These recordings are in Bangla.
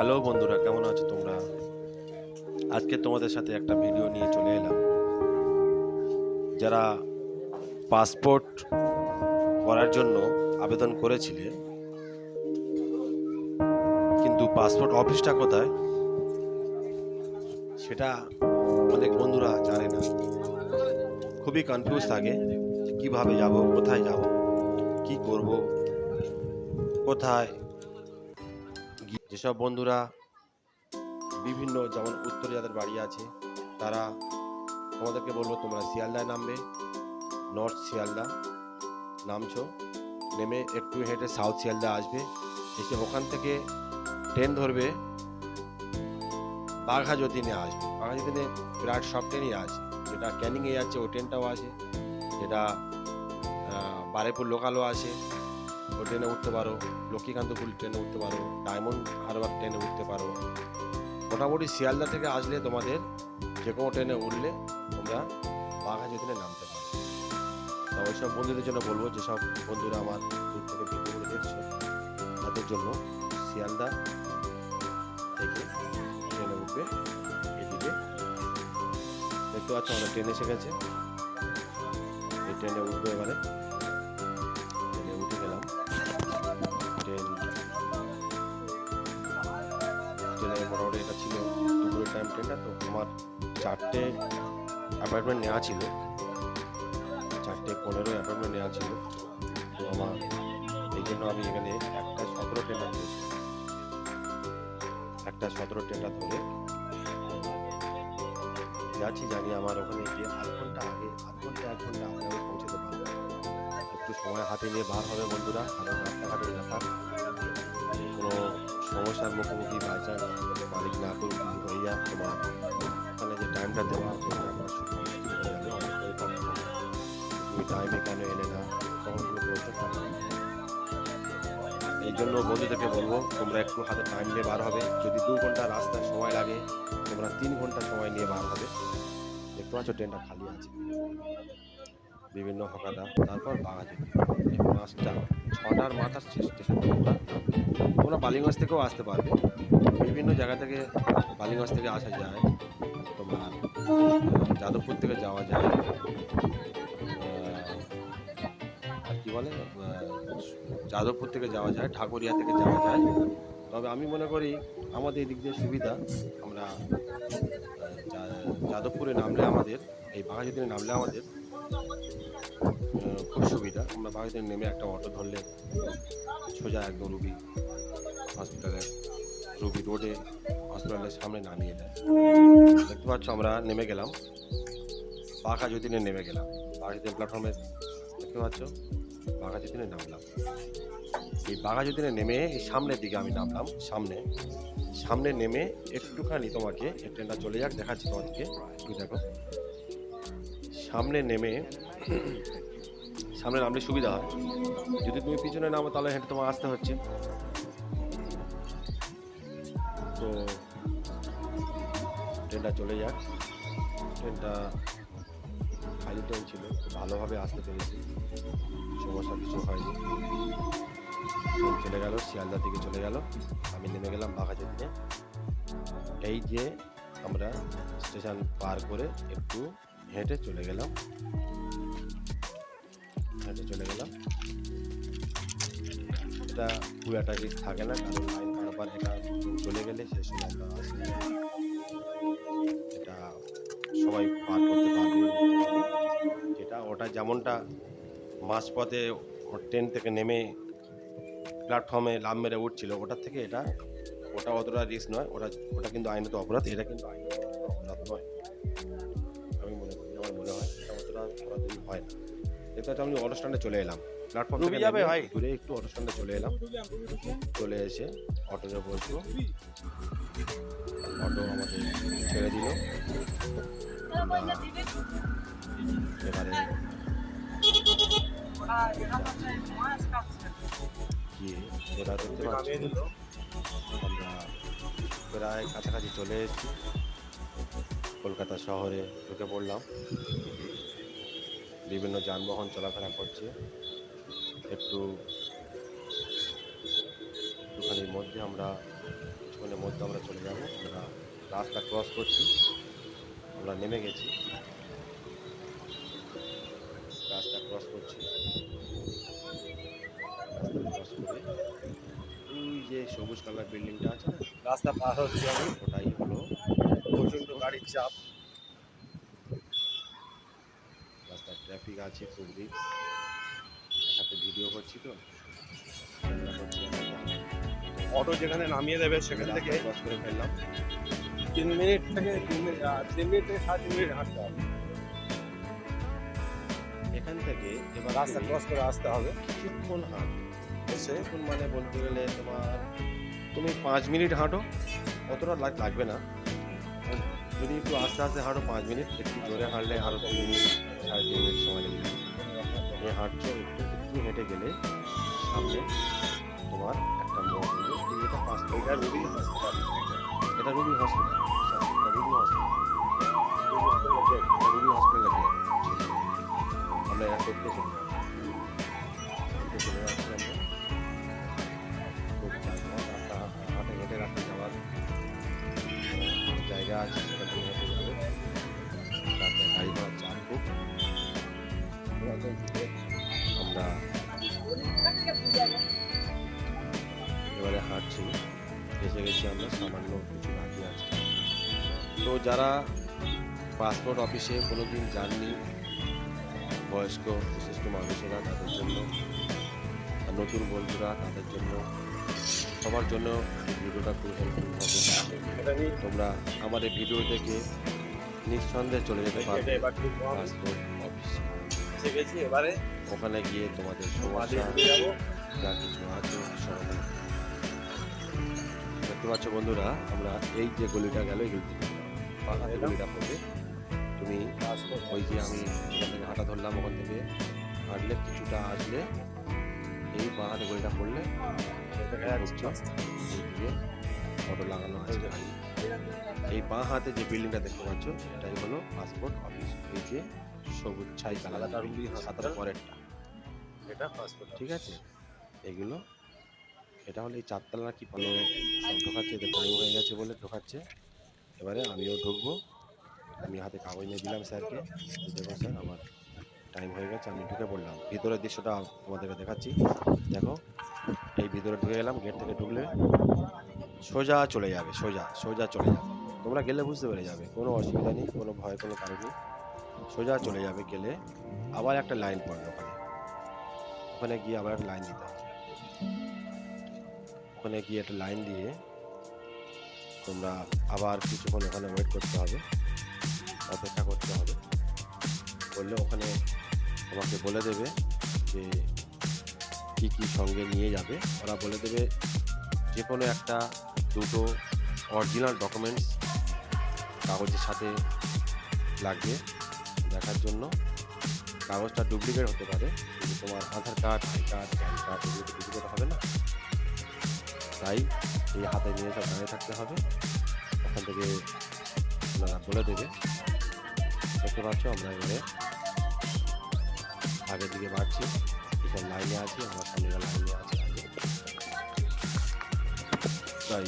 হ্যালো বন্ধুরা, কেমন আছো তোমরা? আজকে তোমাদের সাথে একটা ভিডিও নিয়ে চলে এলাম। যারা পাসপোর্ট করার জন্য আবেদন করেছিলে, কিন্তু পাসপোর্ট অফিসটা কোথায়? সেটা অনেক বন্ধুরা জানে না। খুবই কনফিউজ থাকে কীভাবে যাব, কোথায় যাব, কি করব, কোথায় যেসব বন্ধুরা বিভিন্ন যেমন উত্তরে যাদের বাড়ি আছে, তারা তোমাদেরকে বলব তোমরা শিয়ালদায় নামবে, নর্থ শিয়ালদা নামছো, নেমে একটু হেঁটে সাউথ শিয়ালদা আসবে, এসে ওখান থেকে ট্রেন ধরবে, বাঘা যতীনে আসবে। বাঘা যতীনে বিরাট সব ট্রেনই আছে। যেটা ক্যানিংয়ে যাচ্ছে ওই ট্রেনটাও আছে। যেটা বারেপুর লোকালও আছে। ওই ট্রেনে উঠতে পারো, লক্ষ্মীকান্তপুর ট্রেনে উঠতে পারো ডায়মন্ড হারবার ট্রেনে উঠতে পারো। মোটামুটি শিয়ালদা থেকে আসলে তোমাদের যে কোনো ট্রেনে উঠলে তোমরা বাঘা যতীনে নামতে পারো। তা ওইসব বন্ধুদের জন্য বলব, যেসব বন্ধুরা আমার দূর থেকে ভিডিওগুলো দেখছ, তাদের জন্য শিয়ালদা থেকে ট্রেনে উঠবে এদিকে। দেখতে পাচ্ছ আমরা ট্রেনে এসে গেছে। এই ট্রেনে উঠবে এবারে। ট্রেনে মোটামুটি এটা ছিল দুপুরের টাইম ট্রেনটা তো আমার চারটে অ্যাপয়েন্টমেন্ট নেওয়া ছিল। চারটে পনেরো অ্যাপয়েন্টমেন্ট নেওয়া ছিল। তো আমার, এই জন্য আমি এখানে একটা সতেরো ট্রেনটা ধরেছি একটা সতেরো ট্রেনটা ধরে যাচ্ছি, জানি আমার ওখানে গিয়ে আধ ঘণ্টা আগে, আধ ঘণ্টা, এক ঘণ্টা আগে আমি পৌঁছতে পারব। একটু সময় হাতে নিয়ে বার হবে বন্ধুরা, কারণ রাস্তাঘাটের ব্যাপার। সমস্যার মুখোমুখি বাই চান্স মালিক না করুক হয়ে যায় তোমার ওখানে যে টাইমটা দেওয়া। তুমি টাইমে কেন এলে না, তখন কোনো বলতে পারবে এই জন্য বন্ধুদেরকে বলব, তোমরা একটু হাতে টাইম নিয়ে বার হবে। যদি দু ঘণ্টা রাস্তায় সময় লাগে, তোমরা তিন ঘণ্টা সময় নিয়ে বার হবে। দেখতে পাচ্ছ ট্রেনটা খালি আছে। বিভিন্ন হকাদা তারপর বাঘাজুড়ি এই পাঁচটা ছটার মাথার স্টেশন তোমরা তোমরা বালিগঞ্জ থেকেও আসতে পারবে। বিভিন্ন জায়গা থেকে বালিগঞ্জ থেকে আসা যায়, তোমার যাদবপুর থেকে যাওয়া যায় আর কি বলে যাদবপুর থেকে যাওয়া যায় ঠাকুরিয়া থেকে যাওয়া যায়। তবে আমি মনে করি আমাদের এদিক দিয়ে সুবিধা, আমরা যাদবপুরে নামলে আমাদের, এই বাঘাযতীনে নামলে আমাদের। খুব সুবিধা। আমরা বাঘাযতীনে নেমে একটা অটো ধরলে সোজা একদম রুবি হসপিটালে রুবি রোডে হসপিটালের সামনে নামিয়ে দেয়। দেখতে পাচ্ছ, আমরা নেমে গেলাম। বাঘা যতীনে নেমে গেলাম। যতীন প্ল্যাটফর্মে দেখতে পাচ্ছ, বাঘা যতীনে নামলাম। এই বাঘা যতীনে নেমে এই সামনের দিকে আমি নামলাম, সামনে। সামনে নেমে একটুখানি তোমাকে ট্রেনটা চলে যাক, দেখাচ্ছি তোমাদেরকে। একটু দেখো। সামনে নেমে, সামনে নামলে সুবিধা হয়। যদি তুমি পিছনে নামো, তাহলে হেঁটে তোমার আসতে হচ্ছে। তো, ট্রেনটা চলে যাক। ট্রেনটা খালি ট্রেন ছিল ভালোভাবে আসতে পেরেছি। সমস্যা কিছু হয়নি। ট্রেন চলে গেল শিয়ালদা দিকে চলে গেল। আমি নেমে গেলাম বাঘাযতীনে এই যে আমরা স্টেশন পার করে একটু হেঁটে চলে গেলাম। হেঁটে চলে গেলাম। এটা খুব একটা রিস্ক থাকে না, কারণ লাইন পারাপার এটা চলে গেলে সে সময় আমরা এটা সবাই পার করতে পারবে। যেটা ওটা যেমনটা মাঝপথে ট্রেন থেকে নেমে প্ল্যাটফর্মে লাভ মেরে উঠছিল, ওটার থেকে এটা, ওটা অতটা রিস্ক নয়, ওটা ওটা কিন্তু আইনত অপরাধ, এটা কিন্তু আইনত হয় না। পাচ্ছি আমি অটো স্ট্যান্ডে চলে এলাম। প্ল্যাটফর্ম থেকে যাবে ভাই। ঘুরে একটু অটো স্ট্যান্ডে চলে এলাম। চলে এসে অটোতে বসবো অটো আমাদের ছেড়ে দিল। এবারে গিয়ে এরা দেখতে পাচ্ছি আমরা প্রায় কাছাকাছি চলে এসেছি। কলকাতা শহরে ঢুকে পড়লাম। বিভিন্ন যানবাহন চলাফেরা করছে। একটু একটুখানির মধ্যে আমরা কিছুক্ষণ কিছুক্ষণের মধ্যে আমরা চলে যাব। আমরা রাস্তা ক্রস করছি। আমরা নেমে গেছি। রাস্তা ক্রস করছি। রাস্তা ক্রস করে ওই যে সবুজ কালার বিল্ডিংটা আছে না? রাস্তা পার হচ্ছে আমি। ওটাই হলো প্রচণ্ড গাড়ির চাপ। ট্রাফিক আছে একসাথে ভিডিও করছি তো। অটো যেখানে নামিয়ে দেবে সেখান থেকে ক্রস করে ফেললাম। তিন মিনিট থেকে তিন মিনিট তিন মিনিট থেকে সাড়ে তিন মিনিট হাঁটতে হবে। এখান থেকে এবার রাস্তা ক্রস করে আসতে হবে। কিছুক্ষণ হাঁটো। কিছুক্ষণ মানে বলতে গেলে তোমার তুমি পাঁচ মিনিট হাঁটো। অতটা লাগ লাগবে না। যদি একটু আস্তে আস্তে হাঁটো পাঁচ মিনিট একটু জোরে হাঁটলে আরও তিন মিনিট সাড়ে তিন মিনিট সময় লেগে তুমি হাঁটছো একটু একটু হেঁটে গেলে সামনে তোমার একটা মোড় এটা পাঁচ এটা রুবি হসপিটাল এটা Ruby hospital Ruby hospital Ruby hospital আমরা এটা করতে চলে যাব যারা পাসপোর্ট অফিসে কোনো দিন যাননি, বয়স্ক, বিশিষ্ট মানুষেরা তাদের জন্য নতুন বন্ধুরা তাদের জন্য সবার জন্য এই ভিডিওটা খুব হেল্পফুল হবে তোমরা আমাদের ভিডিও থেকে নিঃসন্দেহে চলে যেতে পারবে। পাসপোর্ট অফিস ওখানে গিয়ে তোমাদের সমস্যা, যা কিছু আছে সমাধান দেখতে পাচ্ছ বন্ধুরা, আমরা এই যে গলিটা গেল, এই গলিতে পাহাড়ে এলাম। গলিটা পড়বে তুমি পাসপোর্ট ওই যে আমি থেকে হাঁটা ধরলাম ওখান থেকে হাঁটলে কিছুটা আসলে এই পাহাড়ে গলিটা পড়লে দিয়ে অটো লাগানো আছে। এই বাঁ হাতে যে বিল্ডিংটা দেখতে পাচ্ছ এটাই হলো পাসপোর্ট অফিস এই যে সবুজ ছাই কালার সাদাটা পরেরটা। এটা পাসপোর্ট ঠিক আছে? এগুলো এটা হলো এই চারতলা কি ভালো ঢোকাচ্ছে এদের টাইম হয়ে গেছে বলে ঢোকাচ্ছে। এবারে আমিও ঢুকবো। আমি হাতে কাগজ নিয়ে দিলাম স্যারকে। দেখুন স্যার, আমার টাইম হয়ে গেছে, আমি ঢুকে পড়লাম। ভিতরের দৃশ্যটা তোমাদেরকে দেখাচ্ছি। দেখো, এই ভিতরে ঢুকে গেলাম গেট থেকে ঢুকলে সোজা চলে যাবে, সোজা সোজা চলে যাবে। তোমরা গেলে বুঝতে পেরে যাবে, কোনো অসুবিধা নেই, কোনো ভয়, কোনো কারণ নেই। সোজা চলে যাবে গেলে আবার একটা লাইন পড়বে ওখানে। ওখানে গিয়ে আবার একটা লাইন দিতে হবে। ওখানে গিয়ে একটা লাইন দিয়ে তোমরা আবার কিছুক্ষণ ওখানে ওয়েট করতে হবে। অপেক্ষা করতে হবে। করলে ওখানে তোমাকে বলে দেবে যে কী কী সঙ্গে নিয়ে যাবে। ওরা বলে দেবে যে কোনো একটা, দুটো অরিজিনাল ডকুমেন্টস কাগজের সাথে লাগবে দেখার জন্য। কাগজটা ডুপ্লিকেট হতে পারে। তোমার Aadhaar card I card PAN card এগুলো ডুপ্লিকেট হবে না। তাই এই হাতে নিয়ে দাঁড়িয়ে থাকতে হবে। ওখান থেকে আপনারা বলে দেবে। দেখতে পাচ্ছ, আমরা এবারে আগের দিকে বাড়ছি। এখানে লাইনে আছি, আমার সামনে লাইনে আছে। তাই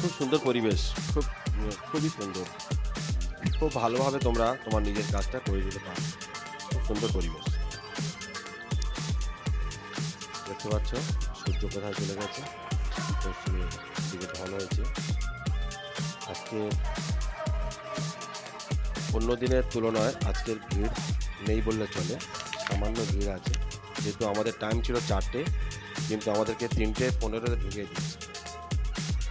খুব সুন্দর পরিবেশ, খুব, খুবই সুন্দর। খুব ভালোভাবে তোমরা তোমার নিজের কাজটা করে দিতে পারো। খুব সুন্দর পরিবেশ। দেখতে পাচ্ছ, সূর্য কোথায় চলে গেছে? দিকে ঢল হয়েছে। আজকে অন্য দিনের তুলনায় আজকের ভিড় নেই বললে চলে, সামান্য ভিড় আছে। যেহেতু আমাদের টাইম ছিল চারটে, কিন্তু আমাদেরকে তিনটে পনেরোতে ঢুকিয়ে দিচ্ছে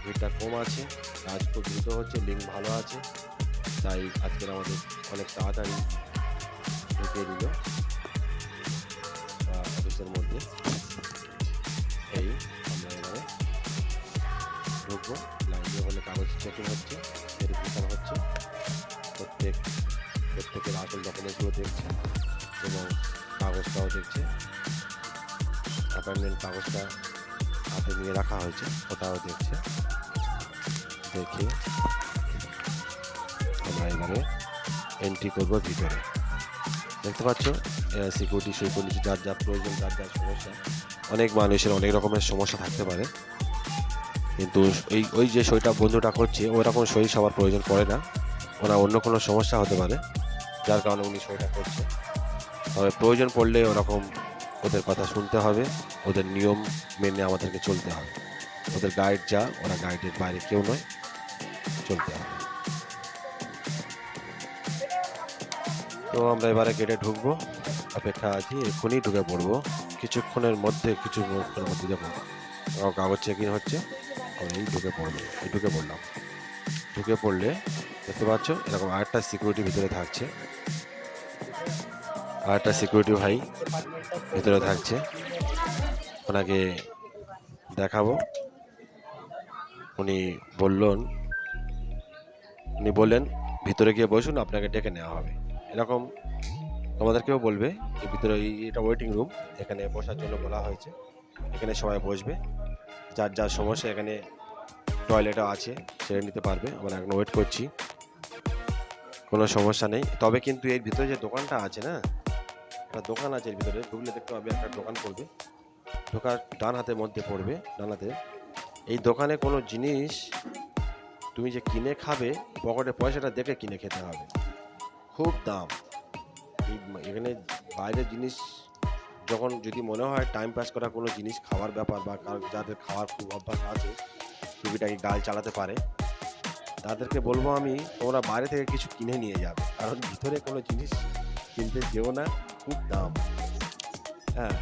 ভিড়টা কম আছে কাজ খুব দ্রুত হচ্ছে লিঙ্ক ভালো আছে, তাই আজকের আমাদের অনেক তাড়াতাড়ি ঢুকিয়ে দিল। কাগজ হচ্ছে ভেরিফিকেশন হচ্ছে। প্রত্যেক, প্রত্যেকের আসল ডকুমেন্টগুলো দেখছে এবং কাগজটাও দেখছে। অ্যাপয়েন্টমেন্ট কাগজটা হাতে নিয়ে রাখা হয়েছে, ওটাও দেখছে। দেখে আমরা এবারে এন্ট্রি করব ভিতরে। দেখতে পাচ্ছ সিকিউরিটি সিকিউরিটি যার যার প্রয়োজন, যার যার সমস্যা। অনেক মানুষের অনেক রকমের সমস্যা থাকতে পারে। কিন্তু এই, ওই যে সইটা বন্ধুটা করছে ওরকম সই সবার প্রয়োজন পড়ে না। ওনার অন্য কোনো সমস্যা হতে পারে, যার কারণে উনি সইটা করছে। তবে প্রয়োজন পড়লে ওরকম ওদের কথা শুনতে হবে, ওদের নিয়ম মেনে আমাদেরকে চলতে হবে। ওদের গাইড যা, ওরা গাইডের বাইরে কেউ নয়, চলতে হবে। তো আমরা এবারে গেটে ঢুকবো, অপেক্ষা আছি, এক্ষুনি ঢুকে পড়ব। কিছুক্ষণের মধ্যে কিছু মুহূর্তের মধ্যে আমার কাগজ চেকিং হচ্ছে। আমি ঢুকে পড়ব ঢুকে পড়লাম। ঢুকে পড়লে দেখতে পাচ্ছ, এরকম আরেকটা সিকিউরিটি ভিতরে থাকছে। আরেকটা সিকিউরিটি ভাই ভিতরে থাকছে। ওনাকে দেখাবো। উনি বললেন উনি বললেন, ভিতরে গিয়ে বসুন, আপনাকে ডেকে নেওয়া হবে। এরকম তোমাদেরকেও বলবে যে ভিতরে এটা ওয়েটিং রুম এখানে বসার জন্য বলা হয়েছে। এখানে সবাই বসবে। যার যার সমস্যা এখানে টয়লেটও আছে সেরে নিতে পারবে। আমরা এখন ওয়েট করছি। কোনো সমস্যা নেই। তবে কিন্তু এর ভিতরে যে দোকানটা আছে না, একটা দোকান আছে এর ভিতরে, ঢুকলে দেখতে পাবে একটা দোকান পড়বে। ঢোকার ডান হাতের মধ্যে পড়বে, ডান হাতে। এই দোকানে কোনো জিনিস তুমি যে কিনে খাবে, পকেটে পয়সাটা দেখে কিনে খেতে হবে। খুব দাম। এখানে বাইরের জিনিস যখন যদি মনে হয় টাইম পাস করা কোনো জিনিস খাওয়ার ব্যাপার বা যাদের খাওয়ার খুব অভ্যাস আছে টুকিটাকি গাল চালাতে পারে, তাদেরকে বলব আমি, তোমরা বাইরে থেকে কিছু কিনে নিয়ে যাবে। কারণ ভিতরে কোনো জিনিস কিনতে যেও না, খুব দাম। হ্যাঁ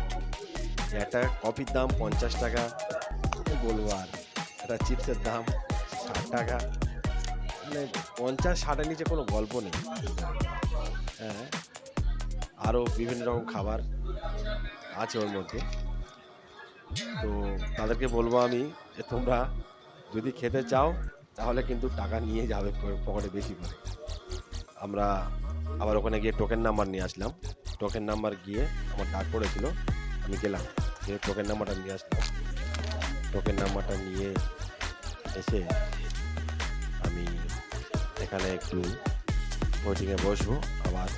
একটা কপির দাম পঞ্চাশ টাকা বলব আর? একটা চিপসের দাম ষাট টাকা। মানে পঞ্চাশ ষাটের নিচে কোনো গল্প নেই। হ্যাঁ আরও বিভিন্ন রকম খাবার আছে ওর মধ্যে। তো তাদেরকে বলব আমি যে তোমরা যদি খেতে চাও, তাহলে কিন্তু টাকা নিয়ে যাবে পকেটে বেশি করে। আমরা আবার ওখানে গিয়ে টোকেন নাম্বার নিয়ে আসলাম। টোকেন নাম্বার গিয়ে আমার ডাক পড়েছিল, আমি গেলাম। গিয়ে টোকেন নাম্বারটা নিয়ে আসলাম। টোকেন নাম্বারটা নিয়ে এসে আমি এখানে একটু ওয়েটিংয়ে বসবো। আবার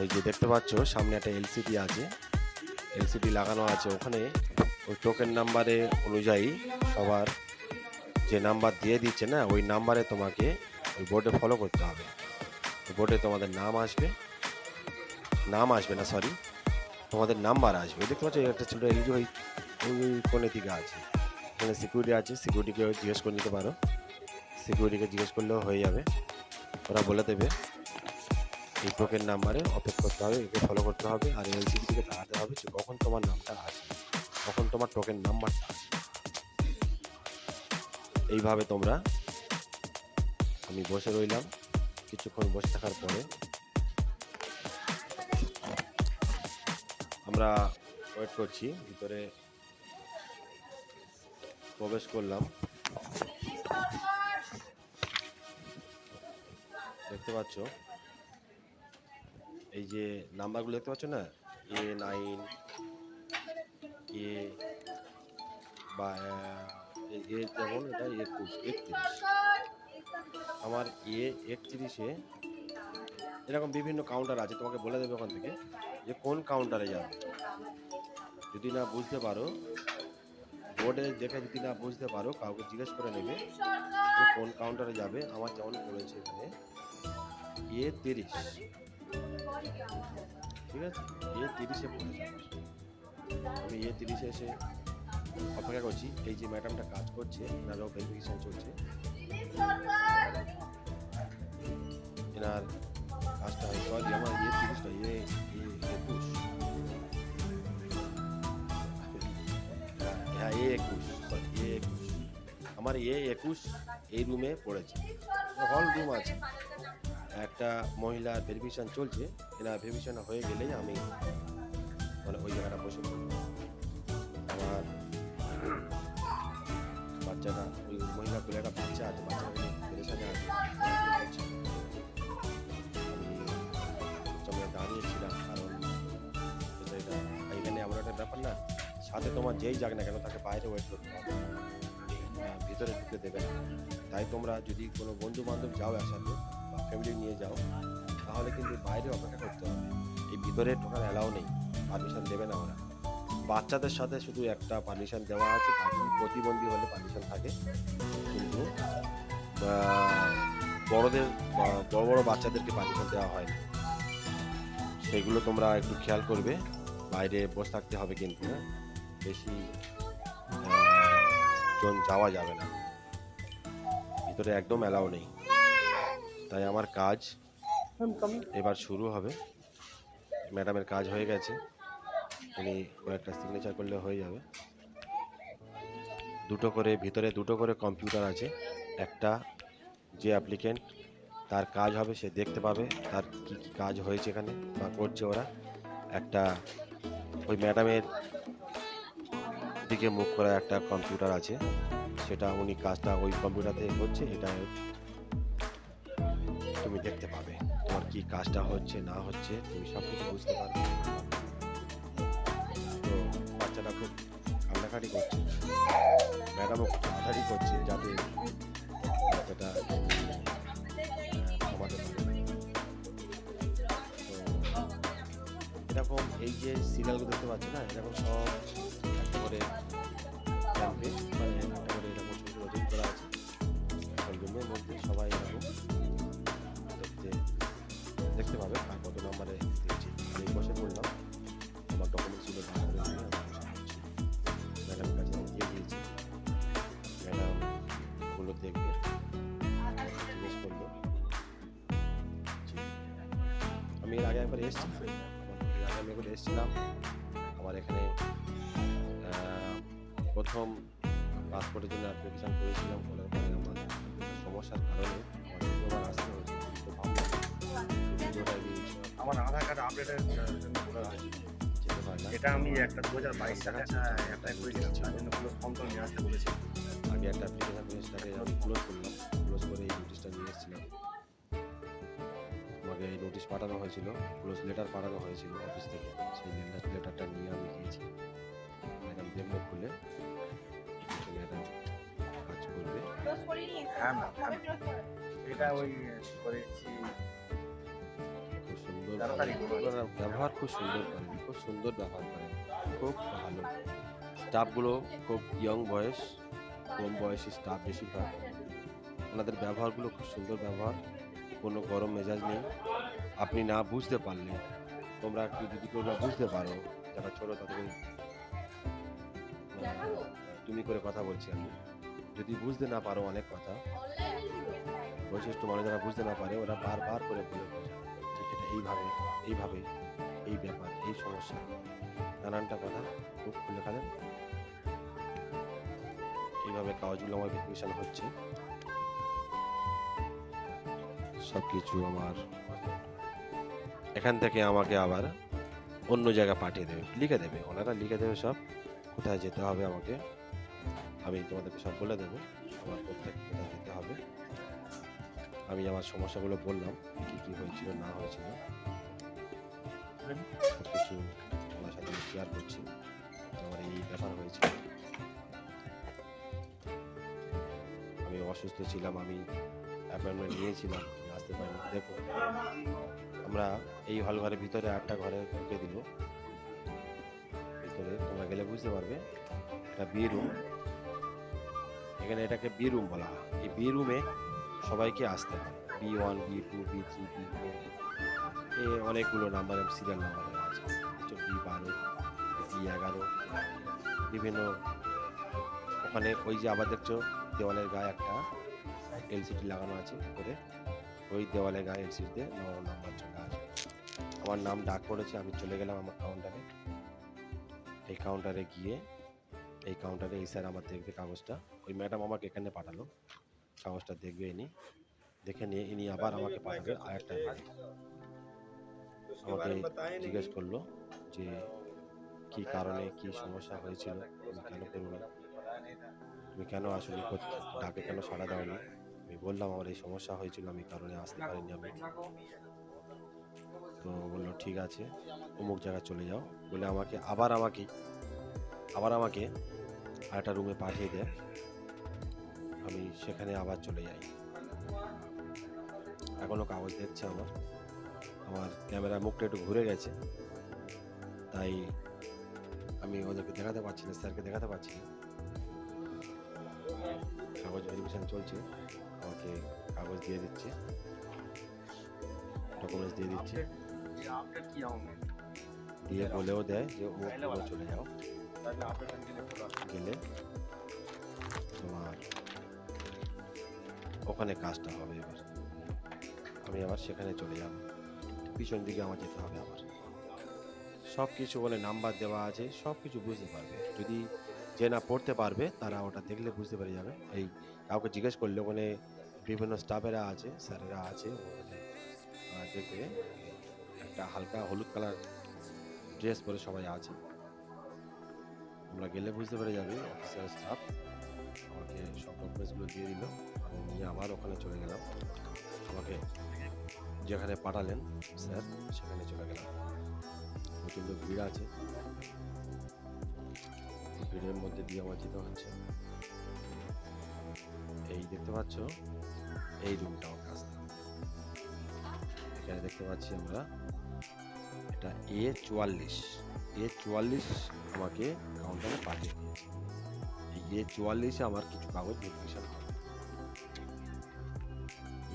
ওই যে দেখতে পাচ্ছ, সামনে একটা এলসিডি আছে। এলসিডি লাগানো আছে ওখানে। ওই টোকেন নাম্বারে অনুযায়ী সবার যে নাম্বার দিয়ে দিচ্ছে না, ওই নাম্বারে তোমাকে ওই বোর্ডে ফলো করতে হবে। বোর্ডে তোমাদের নাম আসবে। নাম আসবে না সরি তোমাদের নাম্বার আসবে। দেখতে পাচ্ছ, একটা ছোটো এলজি ওই ওই কোণের দিকে আছে। এখানে সিকিউরিটি আছে সিকিউরিটিকে জিজ্ঞেস করে নিতে পারো। সিকিউরিটিকে জিজ্ঞেস করলেও হয়ে যাবে। ওরা বলে দেবে। এই টোকেন নাম্বারে অপেক্ষা করতে হবে, একে ফলো করতে হবে, আর এলসিডি দিকে তাকাতে হবে যে কখন তোমার নামটা আসবে, কখন তোমার টোকেন নাম্বারটা আসবে। এইভাবে তোমরা আমি বসে রইলাম, কিছুক্ষণ বসে থাকার পরে আমরা ওয়েট করছি, ভিতরে প্রবেশ করলাম। দেখতে পাচ্ছ? এই যে নাম্বারগুলো দেখতে পাচ্ছ না? এ নাইন এ বা, এ- যেমন এটা একুশ, একত্রিশ। আমার এ একত্রিশে এরকম বিভিন্ন কাউন্টার আছে, তোমাকে বলে দেবে ওখান থেকে যে কোন কাউন্টারে যাবে। যদি না বুঝতে পারো বোর্ডে দেখে যদি না বুঝতে পারো, কাউকে জিজ্ঞেস করে নেবে যে কোন কাউন্টারে যাবে। আমার যেমন পড়েছে এখানে এ তিরিশ। ঠিক আছে? এ তিরিশে আমি এ তিরিশে এসে অপেক্ষা করছি। এই যে ম্যাডামটা কাজ করছে এনারও ভেরিফিকেশন চলছে। এনার কাজটা সরি আমার ইয়ে তিরিশটা ইয়ে একুশ। হ্যাঁ এ একুশ এ একুশ। আমার এ একুশ এই রুমে পড়েছে। হল রুম আছে। একটা মহিলার ভেরিফিকেশন চলছে, এনার ভেরিফিকেশন হয়ে গেলেই আমি মানে ওই জায়গাটা বসে। আমার বাচ্চাটা, ওই মহিলা পেলে একটা বাচ্চা আছে দাঁড়িয়েছিলাম কারণ এখানে একটা ব্যাপার না, সাথে তোমার যেই যাক না কেন তাকে বাইরে ওয়েট করতে হবে। ভিতরে ঢুকতে দেবে না। তাই তোমরা যদি কোনো বন্ধু বান্ধব যাও একসাথে ফ্যামিলি নিয়ে যাও, তাহলে কিন্তু বাইরে অপেক্ষা করতে হবে। এই ভিতরে ঢোকার অ্যালাউ নেই পারমিশন দেবে না ওরা। বাচ্চাদের সাথে শুধু একটা পারমিশন দেওয়া আছে প্রতিবন্ধী হলে পারমিশন থাকে। কিন্তু বড়দের বড় বড় বাচ্চাদেরকে পারমিশন দেওয়া হয় না। সেগুলো তোমরা একটু খেয়াল করবে, বাইরে বসে থাকতে হবে কিন্তু হ্যাঁ? বেশি জন যাওয়া যাবে না। ভিতরে একদম অ্যালাউ নেই। তাই আমার কাজ এবার শুরু হবে। ম্যাডামের কাজ হয়ে গেছে। উনি কয়েকটা সিগনেচার করলে হয়ে যাবে। দুটো করে ভিতরে দুটো করে কম্পিউটার আছে। একটা যে অ্যাপ্লিকেন্ট তার কাজ হবে সে দেখতে পাবে তার কি কী কাজ হয়েছে এখানে বা করছে ওরা। একটা ওই ম্যাডামের দিকে মুখ করা একটা কম্পিউটার আছে। সেটা উনি কাজটা ওই কম্পিউটার থেকে করছে এটা তুমি দেখতে পাবে। তোমার কি কাজটা হচ্ছে, না হচ্ছে, তুমি সব কিছু বুঝতে পারবে। তো বাচ্চাটা খুব কান্নাকাটি করছে। ম্যাডামও খুব তাড়াতাড়ি করছে যাতে বাচ্চাটা এরকম এই যে সিরিয়ালগুলো দেখতে পাচ্ছ না, এরকম সব করে মানে পাবে আর কত নম্বরে দিচ্ছি আমি বসে পড়লাম আমার ডকুমেন্টসগুলো বার করে নিয়ে আমি বসে ম্যাডামের কাছে দিয়ে দিয়েছি। ম্যাডাম ওগুলো দেখবে। জিজ্ঞেস করল। আমি এর আগে একবার এসেছি। আমি একবার এসেছিলাম। আমার এখানে প্রথম পাসপোর্টের জন্য অ্যাপ্লিকেশন করেছিলাম। পরে আমার সমস্যার কারণে আমার আধার কার্ড আপডেটের জন্য হয়েছে যেতে পারি এটা আমি একটা দু হাজার বাইশ সালে একটা অ্যাপ্লাই করেছিলাম। তার জন্য পুরো ফর্ম তো নিয়ে আসতে বলেছি। আগে একটা অ্যাপ্লিকেশন করে সেটাকে আমি ক্লোজ করলাম। ক্লোজ করে এই নোটিশটা নিয়ে এসেছিলাম। আমাকে এই নোটিশ পাঠানো হয়েছিল। ক্লোজ লেটার পাঠানো হয়েছিল অফিস থেকে। সেই লেটারটা নিয়ে আমি গিয়েছি। ম্যাডাম দেখল খুলে ম্যাডাম কাজ করবে। হ্যাঁ হ্যাঁ এটা ওই করেছি ওনারা ব্যবহার খুব সুন্দর করেন খুব সুন্দর ব্যবহার করেন খুব ভালো। স্টাফগুলো খুব ইয়ং বয়স কম বয়সী স্টাফ বেশিরভাগ ওনাদের ব্যবহারগুলো খুব সুন্দর ব্যবহার কোনো গরম মেজাজ নেই। আপনি না বুঝতে পারলে তোমরা একটু যদি তোমরা বুঝতে পারো যারা ছোটো তাদের তুমি করে কথা বলছি আমি। যদি বুঝতে না পারো অনেক কথা বৈশিষ্ট্য মানুষ যারা বুঝতে না পারে ওরা বারবার করে বলে এইভাবে এইভাবে এই ব্যাপার, এই সমস্যা। নানানটা কথা খুব খুলে ফেলেন। এইভাবে কাগজগুলো আমার ভেরিফিকেশন হচ্ছে। সব কিছু আমার এখান থেকে আমাকে আবার অন্য জায়গা পাঠিয়ে দেবে, লিখে দেবে। ওনারা লিখে দেবে সব, কোথায় যেতে হবে আমাকে, আমি তোমাদেরকে সব বলে দেবো। আমার কোথায় কোথায় যেতে হবে। আমি আমার সমস্যাগুলো বললাম, কি কি হয়েছিল, না হয়েছিল। কিছু সাথে শেয়ার করছি। আমার এই ব্যাপার হয়েছিল আমি অসুস্থ ছিলাম, আমি অ্যাপয়েন্টমেন্ট নিয়েছিলাম আসতে পারিনি। দেখো, আমরা এই হল ঘরের ভিতরে আটটা ঘরে ঢুকে দিল ভিতরে তোমরা গেলে বুঝতে পারবে, এটা বি রুম এখানে এটাকে বি রুম বলা হয়। এই বি রুমে সবাইকে আসতে হয়। B one B two B three B four এ অনেকগুলো নাম্বার সিরিয়াল নাম্বার আছে। বি বারো বি এগারো বিভিন্ন ওখানে ওই যে আবার দেখছ দেওয়ালের গায়ে একটা এলসিডি লাগানো আছে করে ওই দেওয়ালের গায়ে এলসিডিতে নাম্বার চলে আসে। আমার নাম ডাক পড়েছে আমি চলে গেলাম আমার কাউন্টারে এই কাউন্টারে গিয়ে, এই কাউন্টারে এই স্যার আমার দেখবে কাগজটা, ওই ম্যাডাম আমাকে এখানে পাঠালো। কাগজটা দেখবে ইনি। দেখে নিয়ে ইনি আবার আমাকে পাঠাবে আর একটা আমাকে জিজ্ঞেস করল যে কি কারণে কি সমস্যা হয়েছিল? কেন করবে তুমি কেন আসলে ডাকে কেন সাড়া দাওনি? আমি বললাম আমার এই সমস্যা হয়েছিল আমি কারণে আসতে পারিনি আমি। তো বলল ঠিক আছে অমুক জায়গায় চলে যাও। বলে আমাকে আবার আমাকে আবার আমাকে আরেকটা রুমে পাঠিয়ে দেয় আমি সেখানে আবার চলে যাই। এখনও কাগজ দেখছে আমার। আমার ক্যামেরা মুখটা একটু ঘুরে গেছে। তাই আমি ওদেরকে দেখাতে পারছি না স্যারকে দেখাতে পারছি না। কাগজ ভেরিফিকেশন চলছে। আমাকে কাগজ দিয়ে দিচ্ছে। ডকুমেন্টস দিয়ে দিচ্ছে। দিয়ে বলেও দেয় যে ও। চলে যাও। গেলে ওখানে কাজটা হবে এবার। আমি আবার সেখানে চলে যাব। পিছন দিকে আমার যেতে হবে আবার। সব কিছু বলে নাম্বার দেওয়া আছে, সব কিছু বুঝতে পারবে। যদি যে না পড়তে পারবে, তারা ওটা দেখলে বুঝতে পেরে যাবে। এই কাউকে জিজ্ঞেস করলে ওখানে বিভিন্ন স্টাফেরা আছে, স্যারেরা আছে দেখবে একটা হালকা হলুদ কালার ড্রেস পরে সবাই আছে। তোমরা গেলে বুঝতে পেরে যাবে অফিসার স্টাফ আমাকে সব ডকুমেন্টসগুলো দিয়ে দিল। নিয়ে আবার ওখানে চলে গেলাম। আমাকে যেখানে পাঠালেন, স্যার, সেখানে চলে গেলাম। প্রচণ্ড ভিড় আছে। ভিড়ের মধ্যে দিয়ে আমার যেতে হচ্ছে। এই দেখতে পাচ্ছ, এই রুমটা আমার রাস্তা এখানে দেখতে পাচ্ছি আমরা, এটা এ চুয়াল্লিশ। এ চুয়াল্লিশ আমাকে কাউন্টারে পাঠিয়ে দিয়েছে। এই এ চুয়াল্লিশে আমার কিছু কাগজ ভেরিফিকেশন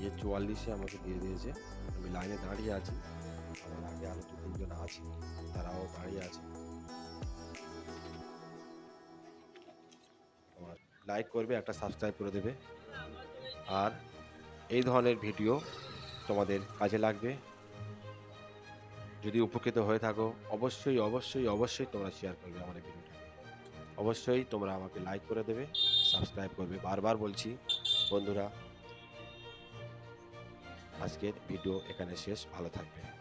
এ চুয়াল্লিশে আমাকে দিয়ে দিয়েছে। আমি লাইনে দাঁড়িয়ে আছি। আমার আগে আরও দু তিনজন আছে। তারাও দাঁড়িয়ে আছে। আমার লাইক করবে, একটা সাবস্ক্রাইব করে দেবে। আর এই ধরনের ভিডিও তোমাদের কাজে লাগবে। যদি উপকৃত হয়ে থাকো, অবশ্যই অবশ্যই অবশ্যই তোমরা শেয়ার করবে আমার ভিডিওটা অবশ্যই তোমরা আমাকে লাইক করে দেবে সাবস্ক্রাইব করবে। বারবার বলছি, বন্ধুরা আজকের ভিডিও এখানে শেষ। ভালো থাকবে